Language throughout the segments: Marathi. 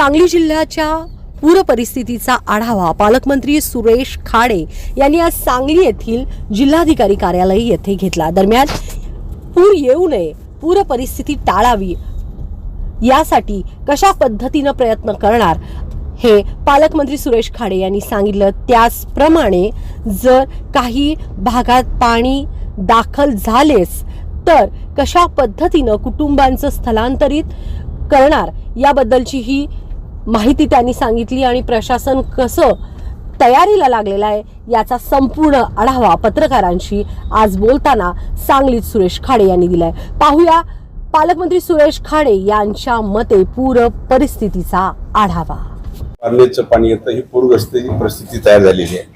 सांगली जिल्ह्याच्या पूर परिस्थितीचा आढावा पालकमंत्री सुरेश खाडे यांनी आज सांगली येथील जिल्हाधिकारी कार्यालय येथे घेतला. दरम्यान पूर येऊ नये पूर परिस्थिती टाळावी यासाठी कशा पद्धतीनं प्रयत्न करणार हे पालकमंत्री सुरेश खाडे यांनी सांगितलं. त्याचप्रमाणे जर काही भागात पाणी दाखल झालेच तर कशा पद्धतीनं कुटुंबांचं स्थलांतरित करणार याबद्दलची ही माहिती त्यांनी सांगितली आणि प्रशासन कसं तयारीला लागलेलं आहे याचा संपूर्ण आढावा पत्रकारांशी आज बोलताना सांगलीत सुरेश खाडे यांनी दिलाय. पाहूया पालकमंत्री सुरेश खाडे यांच्या मते पूर परिस्थितीचा आढावा. पाण्याचं पाणी येतं ही पूरग्रस्ताची परिस्थिती तयार झालेली आहे.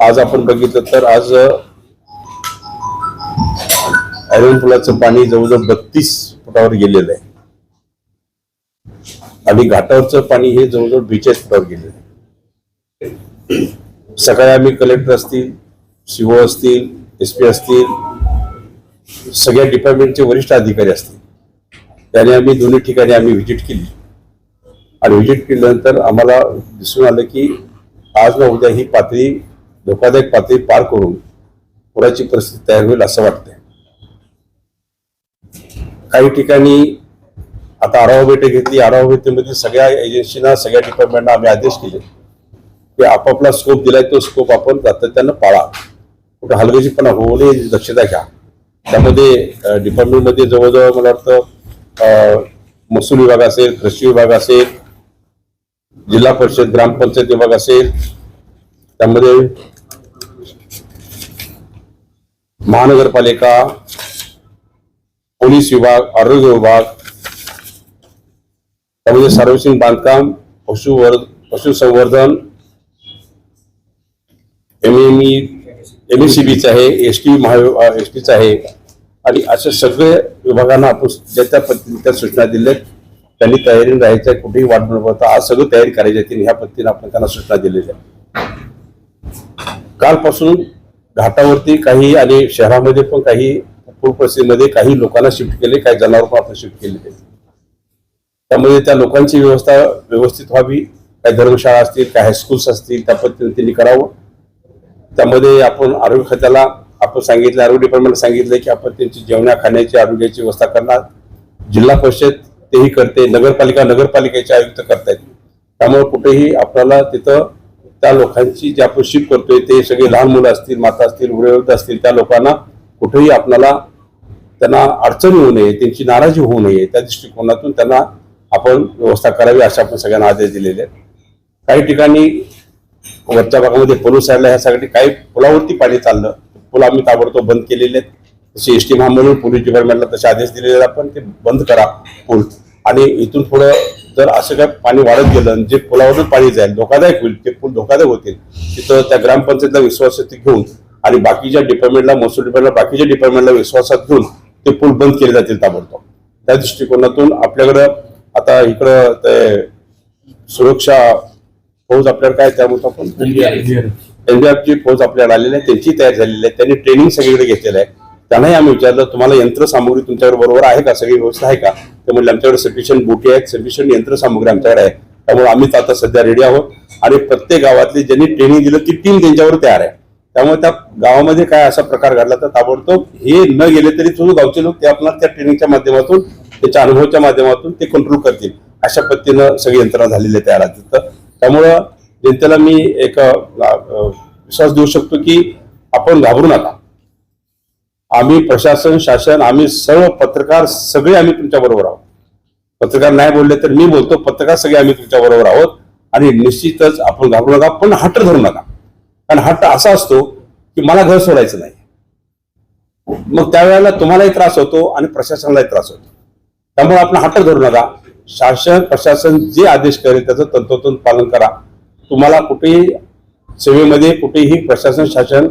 आज आपण बघितलं तर आज अरुण पुलाचं पाणी जवळजवळ बत्तीस फुटावर गेलेलं आहे. आणि घाटावरचं पाणी हे जवळजवळ बेचाळीस फुटावर गेले. सकाळी आम्ही कलेक्टर असतील सीओ असतील एस पी असतील सगळ्या डिपार्टमेंटचे वरिष्ठ अधिकारी असतील. त्याने आम्ही दोन्ही ठिकाणी आम्ही व्हिजिट केली. आणि व्हिजिट केल्यानंतर आम्हाला दिसून आलं की आज ना उद्या ही पातळी धोकादायक पातळी पार करून पुराची परिस्थिती तयार होईल असं वाटतंय. काही ठिकाणी आता आढावा बैठक घेतली. आढावा बैठकीमध्ये सगळ्या एजन्सीना सगळ्या डिपार्टमेंटना आम्ही आदेश केले. की आपापला स्कोप दिलाय तो स्कोप आपण सातत्यानं पाळा. कुठं हलगजीपणा होऊ नये दक्षता घ्या. त्यामध्ये डिपार्टमेंटमध्ये जवळजवळ मला वाटतं महसूल विभाग असेल कृषी विभाग असेल जिल्हा परिषद ग्रामपंचायत विभाग असेल त्यामध्ये महानगरपालिका पोलीस विभाग आरोग्य विभाग त्यामध्ये सार्वजनिक बांधकाम पशुवर पशुसंवर्धन M M E M S C बीचं आहे एस टी महा एस टीचं आहे. आणि अशा सगळे विभागांना आपण ज्या त्या पद्धतीने त्या सूचना दिल्या त्यांनी तयारी राहायच्या कुठेही वाट न बघता आज सगळं तयारी करायची आहे ह्या पद्धतीने आपण त्यांना सूचना दिलेल्या कालपासून घाटावरती काही आणि शहरामध्ये पण काही पूर परिस्थितीमध्ये काही लोकांना शिफ्ट केले काही जनावर पण आपण शिफ्ट केलेले त्यामध्ये त्या लोकांची व्यवस्था व्यवस्थित व्हावी. काही धर्मशाळा असतील काही हायस्कूल्स असतील त्या पद्धतीने त्यांनी करावं. त्यामध्ये आपण आरोग्य खात्याला आपण सांगितलं आरोग्य डिपार्टमेंटला सांगितलं की आपण त्यांची जेवणा खाण्याची आरोग्याची व्यवस्था करणार. जिल्हा परिषद तेही करते नगरपालिका नगरपालिकेचे आयुक्त करतायत. त्यामुळे कुठेही आपल्याला तिथं त्या लोकांची जे आपण शिफ्ट करतोय ते सगळे लहान मुलं असतील माता असतील वृद्ध असतील त्या लोकांना कुठेही आपल्याला त्यांना अडचण येऊ नये त्यांची नाराजी होऊ नये. त्या दृष्टिकोनातून त्यांना आपण व्यवस्था करावी असे आपण सगळ्यांना आदेश दिलेले आहेत. काही ठिकाणी वरच्या भागामध्ये पोलीस साईडला ह्यासाठी काही पुलावरती पाणी चाललं. पूल आम्ही ताबडतोब बंद केलेले आहेत. तसे एस टी महामंडळ पोलीस डिपार्टमेंटला तसे आदेश दिलेले आपण ते बंद करा पूल. आणि इथून पुढं जर असं काय पाणी वाढत गेलं आणि जे पुलावरून पाणी जाईल धोकादायक होईल ते पूल धोकादायक होतील तिथं त्या ग्रामपंचायतला विश्वासात घेऊन आणि बाकीच्या डिपार्टमेंटला महसूल डिपार्टमेंटला बाकीच्या डिपार्टमेंटला विश्वासात घेऊन ते पूल बंद केले जातील ताबडतोब. त्या दृष्टिकोनातून आपल्याकडं आता इकडं ते सुरक्षा फौज आपल्याला काय त्यामुळे आपण एनडीआरची फौज आपल्याला आलेली आहे. त्यांची तयार झालेली आहे. त्यांनी ट्रेनिंग सगळीकडे घेतलेलं आहे. त्यांनाही आम्ही विचारलं तुम्हाला यंत्रसामुग्री तुमच्याकडे बरोबर आहे का? सगळी व्यवस्था आहे का? ते म्हणले आमच्याकडे सफिशियंट बोटी आहेत सफिशियंट यंत्रसामुग्री आमच्याकडे आहे. त्यामुळे आम्हीच आता सध्या रेडी आहोत. आणि प्रत्येक गावातली ज्यांनी ट्रेनिंग दिलं ती टीम त्यांच्यावर तयार आहे. त्यामुळे त्या गावामध्ये काय असा प्रकार घडला तर ताबडतोब हे न गेले तरी सुद्धा गावचे लोक ते आपल्याला त्या ट्रेनिंगच्या माध्यमातून त्याच्या अनुभवाच्या माध्यमातून ते कंट्रोल करतील. अशा पद्धतीनं सगळी यंत्रणा झालेली तयार आहे तिथं त्यामुळं जनतेला मी एक विश्वास देऊ शकतो की आपण घाबरू नका. आम्ही प्रशासन शासन आम्ही सर्व पत्रकार सगळे आम्ही तुमच्या बरोबर आहोत. पत्रकार नाही बोलले तर मी बोलतो पत्रकार सगळे आम्ही तुमच्या बरोबर आहोत. आणि निश्चितच आपण घाबरू नका पण हट्ट धरू नका. कारण हट्ट असा असतो की मला घर सोडायचं नाही. मग त्यावेळेला तुम्हालाही त्रास होतो आणि प्रशासनालाही त्रास होतो. त्यामुळे आपण हट्ट धरू नका. शासन प्रशासन जे आदेश करेल त्याचं तंतोतंत पालन करा. तुम्हाला कुठेही सेवेमध्ये कुठेही प्रशासन शासन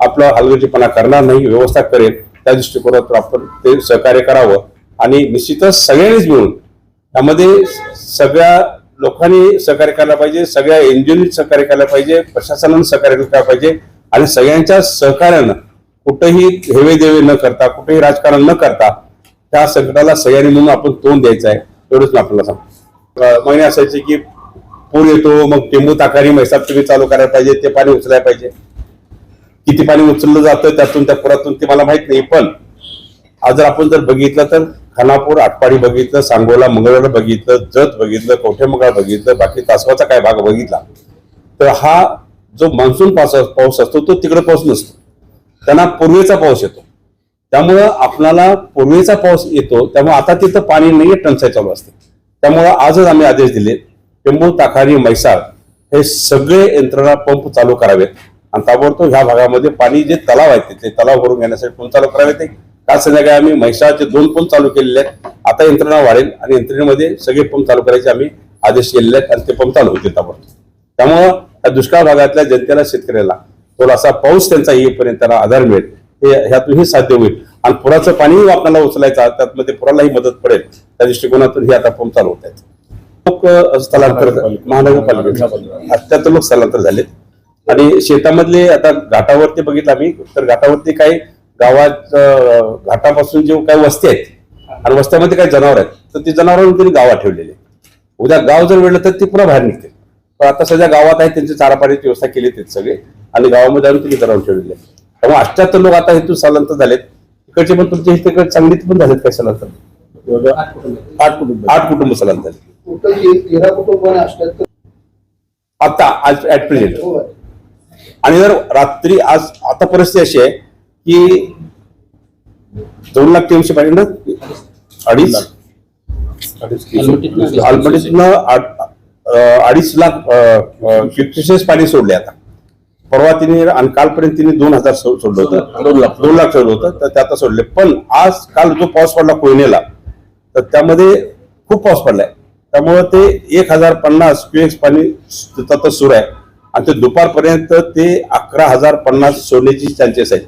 आपला हलगर्जीपणा करणार नाही व्यवस्था करेल त्या दृष्टिकोनातून आपण ते सहकार्य करावं. आणि निश्चितच सगळ्यांनीच मिळून त्यामध्ये सगळ्या लोकांनी सहकार्य करायला पाहिजे सगळ्या एनजीओनी सहकार्य करायला पाहिजे प्रशासनानं सहकार्य करायला पाहिजे आणि सगळ्यांच्या सहकार्यानं कुठेही हेवे देवे न करता कुठेही राजकारण न करता त्या संकटाला सगळ्यांनी म्हणून आपण तोंड द्यायचं आहे. एवढंच मी आपल्याला सांग महिने असायचे की पूर येतो मग टेंबू ताकारी मैसाब तुम्ही चालू करायला पाहिजे ते पाणी उचलायला पाहिजे. किती पाणी उचललं जातं त्यातून त्या पुरातून ते मला माहीत नाही पण आज जर आपण जर बघितलं तर खानापूर आटपाडी बघितलं सांगोला मंगळवार बघितलं जत बघितलं कवठेमंगळ बघितलं बाकी तासवाचा काय भाग बघितला तर हा जो मान्सून पाऊस पाऊस असतो तो तिकडे पाऊस नसतो. त्यांना पूर्वेचा पाऊस येतो. त्यामुळं आपणाला पूर्वीचा पाऊस येतो त्यामुळे आता तिथं पाणी नाहीये टंचाई चालू असते. त्यामुळं आजच आम्ही आदेश दिले टेंबू ताकारी मैसाळ हे सगळे यंत्रणा पंप चालू करावेत. आणि ताबडतोब ह्या भागामध्ये पाणी जे तलाव आहेत ते तलाव भरून घेण्यासाठी पंप चालू करावेत? काल संध्याकाळी आम्ही म्हैसाळचे दोन पंप चालू केलेले आहेत. आता यंत्रणा वाढेल आणि यंत्रणेमध्ये सगळे पंप चालू करायचे आम्ही आदेश केलेले आहेत आणि ते पंप चालू होतील ताबडतोब. त्यामुळं या दुष्काळ भागातल्या जनतेला शेतकऱ्याला थोडासा पाऊस त्यांचा येईपर्यंत त्यांना आधार मिळेल. हे ह्यातूनही साध्य होईल. आणि पुराचं पाणीही आपल्याला उचलायचं त्यातमध्ये पुरालाही मदत पडेल. त्या दृष्टिकोनातून हे आता पंप चालू होत आहेत. लोक स्थलांतर महानगरपालिकेत अत्याहत्तर लोक स्थलांतर झालेत. आणि शेतामधले आता घाटावरती बघितलं आम्ही तर घाटावरती काही गावात घाटापासून जे काही वस्ती आहेत आणि वस्त्यामध्ये काही जनावर आहेत तर ते जनावरांनी त्यांनी गावात ठेवलेले उद्या गाव जर वेळलं तर ते पुन्हा बाहेर निघते पण आता सध्या गावात आहेत त्यांची चारा पाण्याची व्यवस्था केली आहेत सगळे आणि गावामध्ये आणून त्यांनी जनावर ठेवलेले. त्यामुळे अठ्याहत्तर लोक आता हेतू स्थलांतर झालेत. इकडचे पण तुमच्या इथे चांगली पण झालेत काय स्थलांतर आठ कुटुंब. आठ कुटुंब स्थलांतर आता आज ऍट प्रेझेंट होय. आणि जर रात्री आज आता परिस्थिती अशी आहे की दोन लाख तीनशे पाहिजे ना? अडीच? आलमटीतनं आठ- अं, अडीच लाख पाणी सोडले आता? परवा तिने आणि कालपर्यंत तिने दोन हजार सो- सोडलं होतं. दोन लाख दोन लाख सोडलं होतं तर ते आता सोडले. पण आज काल जो पाऊस पडला कोयनेला तर त्यामध्ये खूप पाऊस पडलाय. त्यामुळे ते एक हजार पन्नास क्युएक्स पाणी तिथं सुरू आहे. आणि ते दुपारपर्यंत ते अकरा हजार पन्नास सोडण्याची चान्सेस आहेत.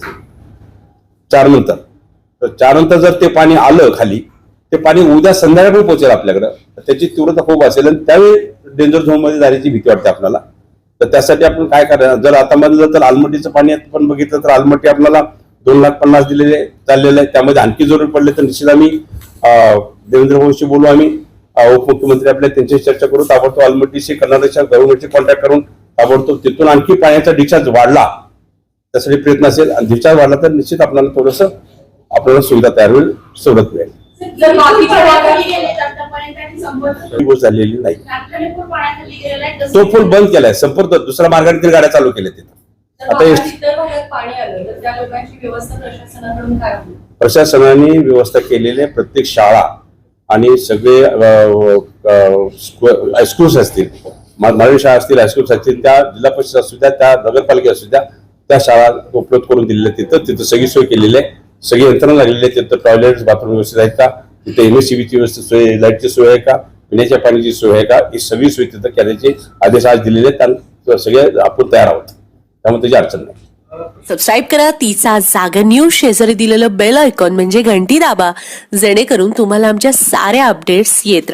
चार नंतर. तर चार नंतर जर ते पाणी आलं खाली ते पाणी उद्या संध्याकाळी पोहोचेल आपल्याकडं. तर त्याची तीव्रता खूप असेल आणि त्यावेळी डेंजर झोनमध्ये जाण्याची भीती वाटते आपल्याला. तर त्यासाठी आपण काय करायचं? जर आता म्हणलं तर आलमटीचं पाणी आपण बघितलं तर आलमटी आपल्याला दोन लाख पन्नास दिलेले चाललेलं आहे. त्यामध्ये आणखी जरूर पडले तर निश्चित आम्ही देवेंद्र भाऊशी बोलू आम्ही. उपमुख्यमंत्री आपल्या त्यांच्याशी चर्चा करू. ताबडतोब आलमटीशी कर्नाटकच्या गव्हर्नमेंटशी कॉन्टॅक्ट करून ताबडतोब तिथून आणखी पाण्याचा डिस्चार्ज वाढला. त्यासाठी प्रयत्न असेल. आणि डिस्चार्ज वाढला तर निश्चित आपल्याला थोडंसं आपल्याला सुविधा तयार होईल सवलत मिळेल जर झालेली नाही. आहे तो पूल बंद केलाय. संपर्क दुसऱ्या मार्गाने तरी गाड्या चालू केल्या तिथं. आता भागात एस- इतर भागात पाणी आलं तर त्या लोकांची व्यवस्था प्रशासनाकडून काय होईल? प्रशासनाने व्यवस्था केलेल्या प्रत्येक शाळा आणि सगळे हायस्कूल्स असतील. मा- मराठी शाळा असतील हायस्कूल्स असतील त्या जिल्हा परिषद असू द्या त्या नगरपालिका असू द्या त्या शाळा उपलब्ध करून दिलेल्या तिथं. तिथं सगळी सोय केलेली आहे. सगळी यंत्रणा लागलेली आहे तिथं टॉयलेट बाथरूम व्यवस्थित आहेत का? तिथे एमएससीबीची व्यवस्थित सोय लाईटची सोय आहे का? पिण्याच्या पाण्याची सोय आहे का? ही सगळी सोय तिथं करण्याचे आदेश आज दिलेले आहेत आणि सगळे आपण तयार आहोत. त्यामुळे त्याची अडचण नाही. सबस्क्राईब करा. तिचा जागा न्यूज शेजारी दिलेलं बेल आयकॉन म्हणजे घंटी दाबा. जेणेकरून तुम्हाला आमच्या साऱ्या अपडेट्स येत